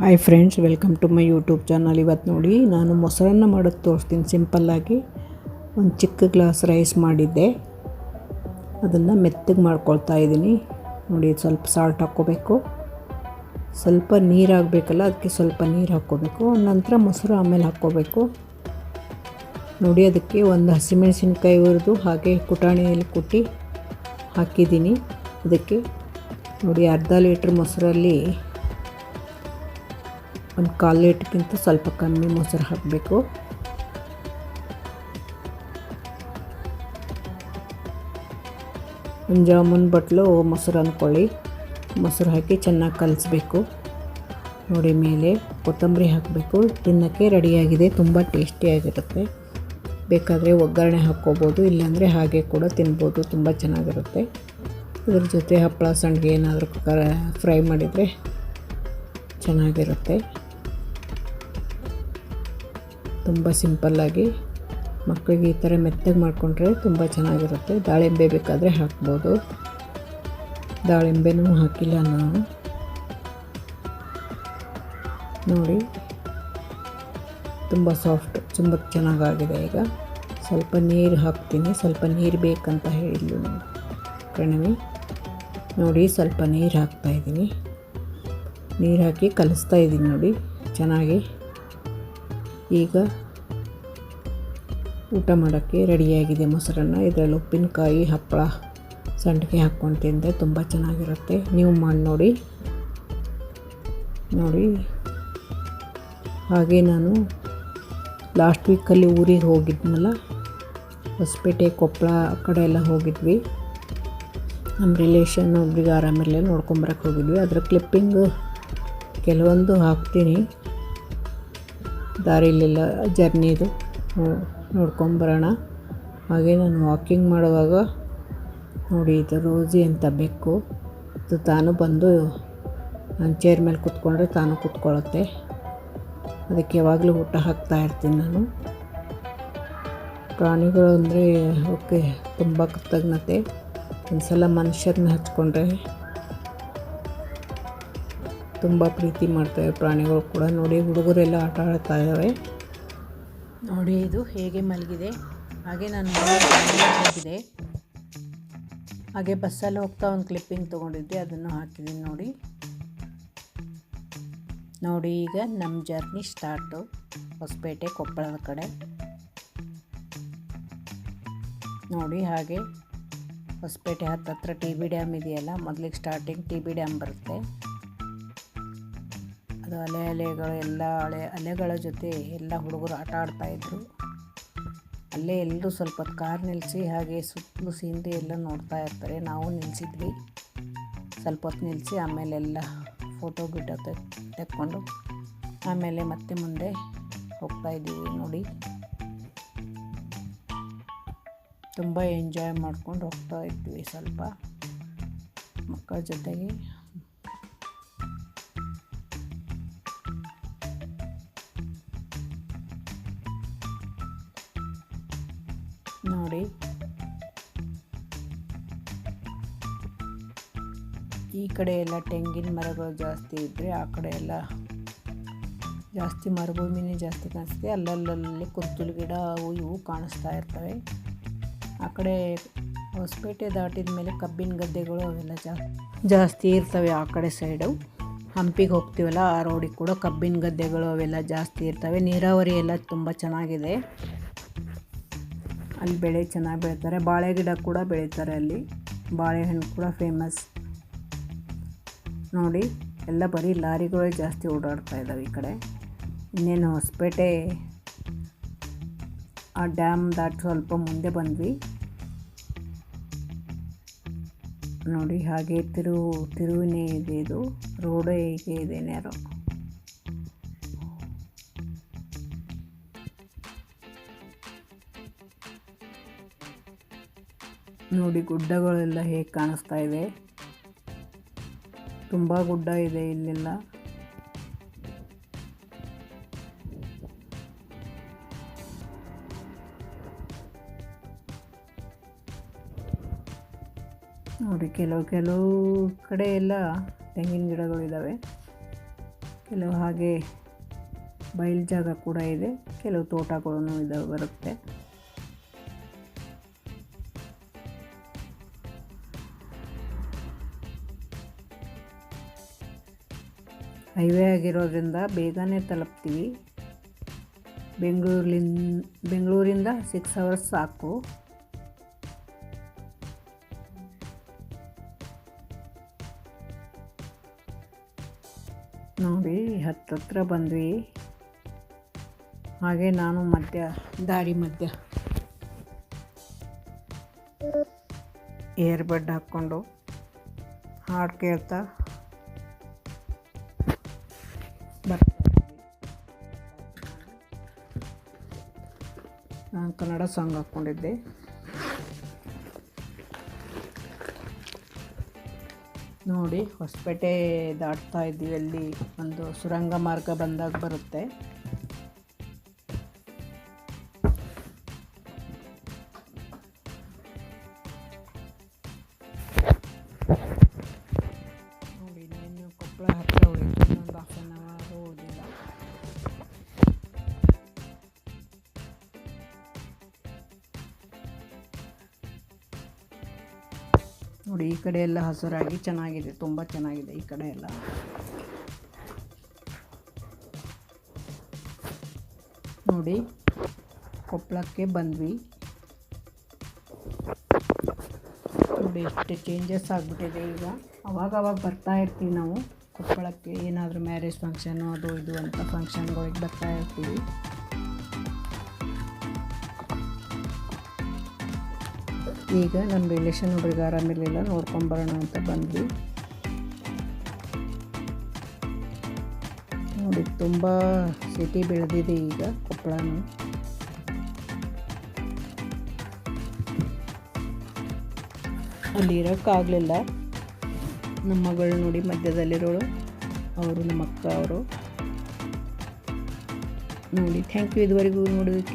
Hi friends welcome to my YouTube channel ಇವತ್ತು ನೋಡಿ, ನಾನು ಮೊಸರನ್ನ ಮಾಡೋದು ತೋರಿಸ್ತೀನಿ ಸಿಂಪಲ್ಲಾಗಿ ಒಂದು ಚಿಕ್ಕ ಗ್ಲಾಸ್ ರೈಸ್ ಮಾಡಿದ್ದೆ. ಅದನ್ನು ಮೆತ್ತಗೆ ಮಾಡ್ಕೊಳ್ತಾ ಇದ್ದೀನಿ. ನೋಡಿ, ಸ್ವಲ್ಪ ಸಾಲ್ಟ್ ಹಾಕ್ಕೋಬೇಕು. ಸ್ವಲ್ಪ ನೀರು ಹಾಕಬೇಕಲ್ಲ ಅದಕ್ಕೆ ಸ್ವಲ್ಪ ನೀರು ಹಾಕ್ಕೋಬೇಕು. ನಂತರ ಮೊಸರು ಆಮೇಲೆ ಹಾಕ್ಕೋಬೇಕು. ನೋಡಿ, ಅದಕ್ಕೆ ಒಂದು ಹಸಿಮೆಣಸಿನ್ಕಾಯಿ ಹುರಿದು ಹಾಗೆ ಕುಟಾಣಿಯಲ್ಲಿ ಕುಟ್ಟಿ ಹಾಕಿದ್ದೀನಿ. ಅದಕ್ಕೆ ನೋಡಿ, ಅರ್ಧ ಲೀಟ್ರ್ ಮೊಸರಲ್ಲಿ ಒಂದು ಕಾಲು ಲೀಟ್ಗಿಂತ ಸ್ವಲ್ಪ ಕಮ್ಮಿ ಮೊಸರು ಹಾಕಬೇಕು. ಒಂದು ಜಾಮೂನ್ ಬಟ್ಲು, ಮೊಸರು ಅಂದ್ಕೊಳ್ಳಿ. ಮೊಸರು ಹಾಕಿ ಚೆನ್ನಾಗಿ ಕಲಿಸ್ಬೇಕು. ನೋಡಿ ಮೇಲೆ ಕೊತ್ತಂಬರಿ ಹಾಕಬೇಕು. ತಿನ್ನೋಕ್ಕೆ ರೆಡಿಯಾಗಿದೆ. ತುಂಬ ಟೇಸ್ಟಿಯಾಗಿರುತ್ತೆ ಬೇಕಾದರೆ ಒಗ್ಗರಣೆ ಹಾಕ್ಕೋಬೋದು, ಇಲ್ಲಾಂದರೆ ಹಾಗೆ ಕೂಡ ತಿನ್ಬೋದು. ತುಂಬ ಚೆನ್ನಾಗಿರುತ್ತೆ. ಇದ್ರ ಜೊತೆ ಹಪ್ಪಳ ಸಂಡಿಗೆ ಏನಾದರೂ ಫ್ರೈ ಮಾಡಿದರೆ ಚೆನ್ನಾಗಿರುತ್ತೆ. ತುಂಬ ಸಿಂಪಲ್ಲಾಗಿ ಮಕ್ಕಳಿಗೆ ಈ ಥರ ಮೆತ್ತಗೆ ಮಾಡಿಕೊಂಡ್ರೆ ತುಂಬ ಚೆನ್ನಾಗಿರುತ್ತೆ. ದಾಳಿಂಬೆ ಬೇಕಾದರೆ ಹಾಕ್ಬೋದು. ದಾಳಿಂಬೆನೂ ಹಾಕಿಲ್ಲ ನಾನು. ನೋಡಿ, ತುಂಬ ಸಾಫ್ಟ್, ತುಂಬ ಚೆನ್ನಾಗಾಗಿದೆ ಈಗ. ಸ್ವಲ್ಪ ನೀರು ಹಾಕ್ತೀನಿ. ಸ್ವಲ್ಪ ನೀರು ಬೇಕಂತ ಹೇಳಿದ್ಲು ಪ್ರಣವಿ, ನೋಡಿ, ಸ್ವಲ್ಪ ನೀರು ಹಾಕ್ತಾಯಿದ್ದೀನಿ ನೀರು ಹಾಕಿ ಕಲಿಸ್ತಾ ಇದ್ದೀನಿ ನೋಡಿ, ಚೆನ್ನಾಗಿ. ಈಗ ಊಟ ಮಾಡೋಕ್ಕೆ ರೆಡಿಯಾಗಿದೆ ಮೊಸರನ್ನ. ಇದರಲ್ಲಿ ಉಪ್ಪಿನಕಾಯಿ, ಹಪ್ಪಳ, ಸಂಡಿಗೆ ಹಾಕ್ಕೊಂಡು ತಿಂದರೆ ತುಂಬ ಚೆನ್ನಾಗಿರುತ್ತೆ. ನೀವು ಮಾಡಿ ನೋಡಿ. ನೋಡಿ. ಹಾಗೆ ನಾನು ಲಾಸ್ಟ್ ವೀಕಲ್ಲಿ ಊರಿಗೆ ಹೋಗಿದ್ನಲ್ಲ, ಹೊಸಪೇಟೆ, ಕೊಪ್ಪಳ ಆ ಕಡೆ ಎಲ್ಲ ಹೋಗಿದ್ವಿ. ನಮ್ಮ ರಿಲೇಷನ್ ಒಬ್ರಿಗೆ ಆರಾಮಿರಲಿಲ್ಲ ನೋಡ್ಕೊಂಬರಕ್ಕೆ ಹೋಗಿದ್ವಿ. ಅದರ ಕ್ಲಿಪ್ಪಿಂಗು ಕೆಲವೊಂದು ಹಾಕ್ತೀನಿ. ದಾರಿಲೆಲ್ಲ ಜರ್ನಿದು ನೋಡ್ಕೊಂಬರೋಣ. ಹಾಗೆ ನಾನು ವಾಕಿಂಗ್ ಮಾಡುವಾಗ ನೋಡಿ, ಇದು ರೋಸಿ ಅಂತ ಬೆಕ್ಕು. ಅದು ತಾನು ಬಂದು ನಾನು ಚೇರ್ ಮೇಲೆ ಕೂತ್ಕೊಂಡ್ರೆ ತಾನು ಕುತ್ಕೊಳ್ಳುತ್ತೆ. ಅದಕ್ಕೆ ಯಾವಾಗಲೂ ಊಟ ಹಾಕ್ತಾ ಇರ್ತೀನಿ ನಾನು. ಪ್ರಾಣಿಗಳು ಅಂದರೆ, ಓಕೆ, ತುಂಬ ಕೃತಜ್ಞತೆ. ಒಂದು ಸಲ ಮನುಷ್ಯರನ್ನ ಹಚ್ಕೊಂಡ್ರೆ ತುಂಬ ಪ್ರೀತಿ ಮಾಡ್ತವೆ ಪ್ರಾಣಿಗಳು ಕೂಡ. ನೋಡಿ, ಹುಡುಗರೆಲ್ಲ ಆಟ ಆಡ್ತಾ ಇದ್ದಾವೆ ನೋಡಿ, ಇದು ಹೇಗೆ ಮಲಗಿದೆ. ಹಾಗೆ ನಾನು ಮಲಗಿದೆ. ಹಾಗೆ ಬಸ್ಸಲ್ಲಿ ಹೋಗ್ತಾ ಒಂದು ಕ್ಲಿಪ್ಪಿಂಗ್ ತೊಗೊಂಡಿದ್ದೆ. ಅದನ್ನು ಹಾಕಿದ್ದೀನಿ ನೋಡಿ. ನೋಡಿ, ಈಗ ನಮ್ಮ ಜರ್ನಿ ಸ್ಟಾರ್ಟು ಹೊಸಪೇಟೆ, ಕೊಪ್ಪಳದ ಕಡೆ. ನೋಡಿ, ಹಾಗೆ ಹೊಸಪೇಟೆ ಹತ್ತತ್ರ ಟಿ ಬಿ ಡ್ಯಾಮ್ ಇದೆಯಲ್ಲ, ಮೊದಲಿಗೆ ಸ್ಟಾರ್ಟಿಂಗ್ ಟಿ ಬಿ ಡ್ಯಾಮ್ ಬರುತ್ತೆ. ಅದು ಅಲೆ ಅಲೆಗಳು ಎಲ್ಲ ಅಲೆ ಅಲೆಗಳ ಜೊತೆ ಎಲ್ಲ ಹುಡುಗರು ಆಟ ಆಡ್ತಾಯಿದ್ರು ಅಲ್ಲೇ ಎಲ್ಲರೂ ಸ್ವಲ್ಪ ಕಾರ್ ನಿಲ್ಲಿಸಿ ಹಾಗೆ ಸುತ್ತಲೂ ಸೀನ್ರಿ ಎಲ್ಲ ನೋಡ್ತಾ ಇರ್ತಾರೆ. ನಾವು ನಿಲ್ಲಿಸಿದ್ವಿ ಸ್ವಲ್ಪ ಹೊತ್ತು ನಿಲ್ಲಿಸಿ ಆಮೇಲೆಲ್ಲ ಫೋಟೋ ಗಿಟೋ ತೆಕ್ಕೊಂಡು ಆಮೇಲೆ ಮತ್ತೆ ಮುಂದೆ ಹೋಗ್ತಾ ಇದ್ದೀವಿ ನೋಡಿ. ತುಂಬ ಎಂಜಾಯ್ ಮಾಡ್ಕೊಂಡು ಹೋಗ್ತಾ ಇದ್ವಿ ಸ್ವಲ್ಪ ಮಕ್ಕಳ ಜೊತೆಗೆ. ನೋಡಿ. ಈ ಕಡೆ ಎಲ್ಲ ತೆಂಗಿನ ಮರಗಳು ಜಾಸ್ತಿ ಇದ್ದರೆ ಆ ಕಡೆ ಎಲ್ಲ ಜಾಸ್ತಿ ಮರುಭೂಮಿನೇ ಜಾಸ್ತಿ ಕಾಣಿಸುತ್ತೆ ಅಲ್ಲಲ್ಲಲ್ಲಿ ಕುತ್ತಲು ಗಿಡ ಅವು ಇವು ಕಾಣಿಸ್ತಾ ಇರ್ತವೆ. ಆ ಕಡೆ ಹೊಸಪೇಟೆ ದಾಟಿದ ಮೇಲೆ ಕಬ್ಬಿನ ಗದ್ದೆಗಳು ಅವೆಲ್ಲ ಜಾಸ್ತಿ ಜಾಸ್ತಿ ಇರ್ತವೆ ಆ ಕಡೆ ಸೈಡು. ಹಂಪಿಗೆ ಹೋಗ್ತೀವಲ್ಲ ಆ ರೋಡಿಗೆ ಕೂಡ ಕಬ್ಬಿನ ಗದ್ದೆಗಳು ಅವೆಲ್ಲ ಜಾಸ್ತಿ ಇರ್ತವೆ. ನೀರಾವರಿ ಎಲ್ಲ ತುಂಬ ಚೆನ್ನಾಗಿದೆ. ಅಲ್ಲಿ ಬೆಳೆ ಚೆನ್ನಾಗಿ ಬೆಳೀತಾರೆ. ಬಾಳೆ ಗಿಡ ಕೂಡ ಬೆಳೀತಾರೆ ಅಲ್ಲಿ. ಬಾಳೆಹಣ್ಣು ಕೂಡ ಫೇಮಸ್ ನೋಡಿ, ಎಲ್ಲ ಬರೀ ಲಾರಿಗಳೇ ಜಾಸ್ತಿ ಓಡಾಡ್ತಾ ಇದ್ದಾವೆ ಈ ಕಡೆ. ಇನ್ನೇನು ಹೊಸಪೇಟೆ, ಆ ಡ್ಯಾಮ್ ದಾಟಿ ಸ್ವಲ್ಪ ಮುಂದೆ ಬಂದ್ವಿ. ನೋಡಿ, ಹಾಗೆ ತಿರುವು ತಿರುವಿನೇ ಇದೆ ಇದು. ರೋಡೇ ಹೀಗೆ ಇದೆ ನೇರೋ ನೋಡಿ ಗುಡ್ಡಗಳೆಲ್ಲ ಹೇಗೆ ಕಾಣಿಸ್ತಾ ಇದೆ. ತುಂಬ ಗುಡ್ಡ ಇದೆ ಇಲ್ಲೆಲ್ಲ. ನೋಡಿ ಕೆಲವು ಕೆಲವು ಕಡೆ ಎಲ್ಲ ತೆಂಗಿನ ಗಿಡಗಳಿದ್ದಾವೆ ಕೆಲವು ಹಾಗೆ ಬಯಲು ಜಾಗ ಕೂಡ ಇದೆ. ಕೆಲವು ತೋಟಗಳು ಇದಾವೆ ಬರುತ್ತೆ. ಹೈವೇ ಆಗಿರೋದ್ರಿಂದ ಬೇಗನೆ ತಲುಪ್ತೀವಿ. ಬೆಂಗಳೂರಿನ್ ಬೆಂಗಳೂರಿಂದ ಸಿಕ್ಸ್ ಅವರ್ಸ್ ಸಾಕು. ನೋಡಿ ಹತ್ತತ್ರ ಬಂದ್ವಿ. ಹಾಗೆ ನಾನು ಮಧ್ಯ, ದಾರಿ ಮಧ್ಯ. ಏರ್ಬಡ್ ಹಾಕ್ಕೊಂಡು ಹಾಡು ಕೇಳ್ತಾ. ನಾನು ಕನ್ನಡ ಸಾಂಗ್ ಹಾಕ್ಕೊಂಡಿದ್ದೆ ನೋಡಿ ಹೊಸಪೇಟೆ ದಾಟ್ತಾ ಇದ್ದೀವಿ ಅಲ್ಲಿ. ಒಂದು ಸುರಂಗ ಮಾರ್ಗ ಬಂದಾಗ ಬರುತ್ತೆ. ನೋಡಿ, ಈ ಕಡೆ ಎಲ್ಲ ಹಸಿರಾಗಿ ಚೆನ್ನಾಗಿದೆ, ತುಂಬ ಚೆನ್ನಾಗಿದೆ ಈ ಕಡೆ ಎಲ್ಲ. ನೋಡಿ, ಕೊಪ್ಪಳಕ್ಕೆ ಬಂದ್ವಿ. ನೋಡಿ ಎಷ್ಟು ಚೇಂಜಸ್ ಆಗಿಬಿಟ್ಟಿದೆ ಈಗ. ಅವಾಗ ಅವಾಗ ಬರ್ತಾ ಇರ್ತೀವಿ ನಾವು ಕೊಪ್ಪಳಕ್ಕೆ, ಏನಾದರೂ ಮ್ಯಾರೇಜ್ ಫಂಕ್ಷನು ಅದು ಇದು ಅಂತ ಫಂಕ್ಷನ್ಗಳಿಗೆ ಬರ್ತಾ ಇರ್ತೀವಿ. ಈಗ ನಮ್ಮ ರಿಲೇಷನ್ ಹುಡುಗ ಆರಾಮಿರಲಿಲ್ಲ ನೋಡ್ಕೊಂಬರೋಣ ಅಂತ ಬಂದ್ವಿ. ನೋಡಿ, ತುಂಬ ಸಿಟಿ ಬೆಳೆದಿದೆ ಈಗ ಕೊಪ್ಪಳನೂ. ಅಲ್ಲಿ ಇರೋಕ್ಕಾಗಲಿಲ್ಲ ನಮ್ಮ ಮಗಳು ನೋಡಿ ಮಧ್ಯದಲ್ಲಿರೋಳು, ಅವರು ನಮ್ಮ ಅಕ್ಕ ಅವರು. ನೋಡಿ ಥ್ಯಾಂಕ್ ಯು ಇದುವರೆಗೂ ನೋಡೋದಕ್ಕೆ